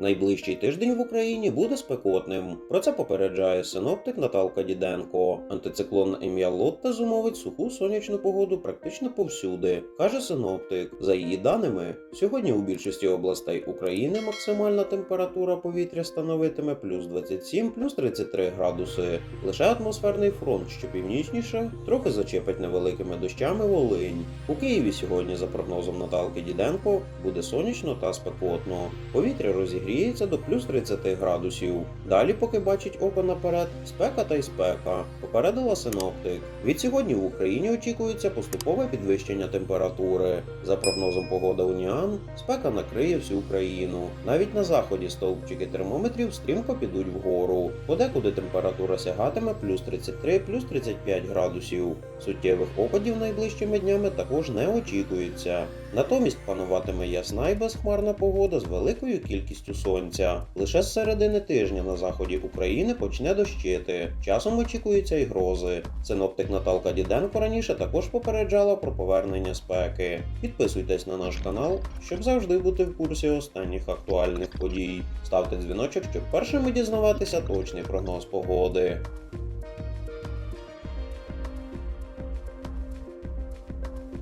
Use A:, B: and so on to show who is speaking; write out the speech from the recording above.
A: Найближчий тиждень в Україні буде спекотним. Про це попереджає синоптик Наталка Діденко. Антициклон ім'я Лотта зумовить суху сонячну погоду практично повсюди, каже синоптик. За її даними, сьогодні у більшості областей України максимальна температура повітря становитиме плюс 27, плюс 33 градуси. Лише атмосферний фронт, що північніше, трохи зачепить невеликими дощами Волинь. У Києві сьогодні, за прогнозом Наталки Діденко, буде сонячно та спекотно. Повітря розігріється до плюс 30 градусів. Далі, поки бачить око наперед, спека та й спека, попередила синоптик. Від сьогодні в Україні очікується поступове підвищення температури. За прогнозом погода Уніан, спека накриє всю країну. Навіть на заході стовпчики термометрів стрімко підуть вгору. Подекуди температура сягатиме плюс 33, плюс 35 градусів. Суттєвих опадів найближчими днями також не очікується. Натомість пануватиме ясна і безхмарна погода з великою кількістю сонця. Лише з середини тижня на заході України почне дощити. Часом очікуються й грози. Синоптик Наталка Діденко раніше також попереджала про повернення спеки. Підписуйтесь на наш канал, щоб завжди бути в курсі останніх актуальних подій. Ставте дзвіночок, щоб першими дізнаватися точний прогноз погоди.